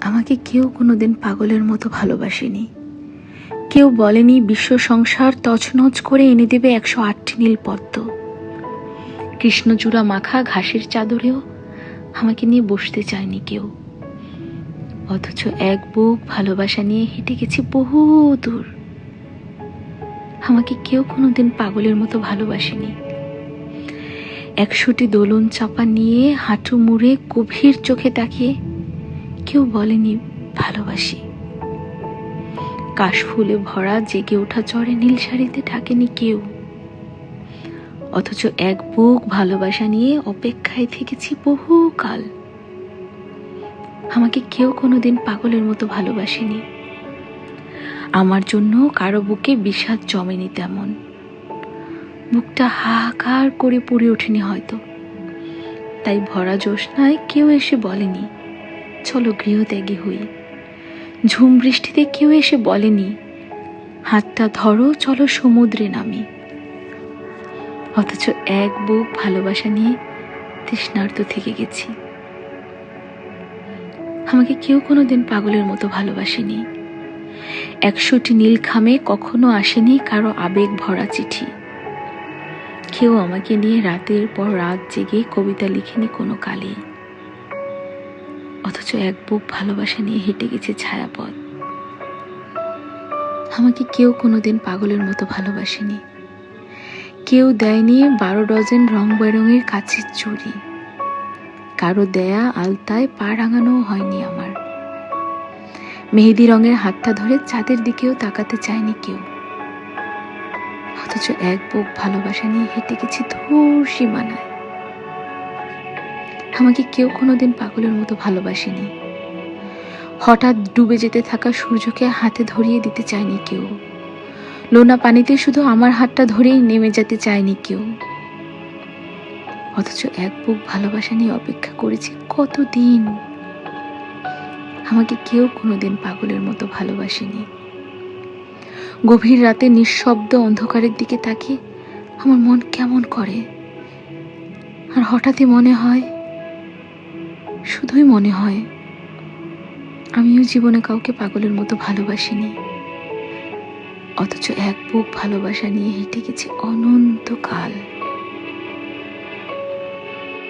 আমাকে কেউ কোনোদিন পাগলের মতো ভালোবাসেনি। কেউ বলেনি বিশ্ব সংসার তছনছ করে এনে দেবে একশো আটটি নীল পদ্ম কৃষ্ণচূড়া মাখা ঘাসের চাদরেও আমাকে নিয়ে বসতে চায়নি কেউ। অথচ এক বুক ভালোবাসা নিয়ে হেঁটে গেছি বহু দূর। আমাকে কেউ কোনোদিন পাগলের মতো ভালোবাসেনি। একশোটি দোলন চাপা নিয়ে হাঁটু মুড়ে গভীর চোখে তাকিয়ে কেউ বলেনি ভালোবাসি। কাশফুলে ভরা, জেগে ওঠা চড়ে নীল শাড়িতে ঢাকেনি কেউ। অথচ এক বুক ভালোবাসা নিয়ে অপেক্ষায় থেকেছি বহু কাল আমাকে কেউ কোনোদিন পাগলের মতো ভালোবাসেনি। আমার জন্য কারও বুকে বিষাদ জমেনি তেমন। বুকটা হাহাকার করে পড়ে ওঠেনি হয়তো। তাই ভরা জ্যোৎস্নায় কেউ এসে বলেনি চলো গৃহত্যাগী হই। ঝুম বৃষ্টিতে কেউ এসে বলেনি, হাতটা ধরো, চলো সমুদ্রে নামি। অথচ এক বুক ভালোবাসা নিয়ে তৃষ্ণার্ত থেকে গেছি। আমাকে কেউ কোনোদিন পাগলের মতো ভালোবাসেনি। একশোটি নীল খামে কখনো আসেনি কারও আবেগ ভরা চিঠি। কেউ আমাকে নিয়ে রাতের পর রাত জেগে কবিতা লিখেনি কোনো কালে। অথচ এক বুক ভালোবাসা নিয়ে হেঁটে গেছে ছায়াপথ। আমাকে কেউ কোনোদিন পাগলের মতো ভালোবাসেনি। কেউ দেয়নি বারো ডজন রং বেরঙের কাছের চুড়ি কারও দেয়া আলতায় পা রাঙানোও হয়নি আমার। মেহেদি রঙের হাতটা ধরে চাঁদের দিকেও তাকাতে চায়নি কেউ। অথচ এক বুক ভালোবাসা নিয়ে হেঁটে গেছি ধূর সীমানায়। আমাকে কেউ কোনোদিন পাগলের মতো ভালোবাসেনি। হঠাৎ ডুবে যেতে থাকা সূর্যকে হাতে ধরিয়ে দিতে চায়নি কেউ। লোনা পানিতে শুধু আমার হাতটা ধরেই নেমে যেতে চায়নি কেউ। অথচ এক বুক ভালোবাসা নিয়ে অপেক্ষা করেছি কতদিন? আমাকে কেউ কোনোদিন পাগলের মতো ভালোবাসেনি। গভীর রাতে নিঃশব্দ অন্ধকারের দিকে তাকিয়ে আমার মন কেমন করে? আর হঠাৎই মনে হয় শুধুই মনে হয়, আমিও জীবনে কাউকে পাগলের মতো ভালোবাসিনি। অথচ এক বুক ভালোবাসা নিয়ে হেঁটে গেছি অনন্তকাল।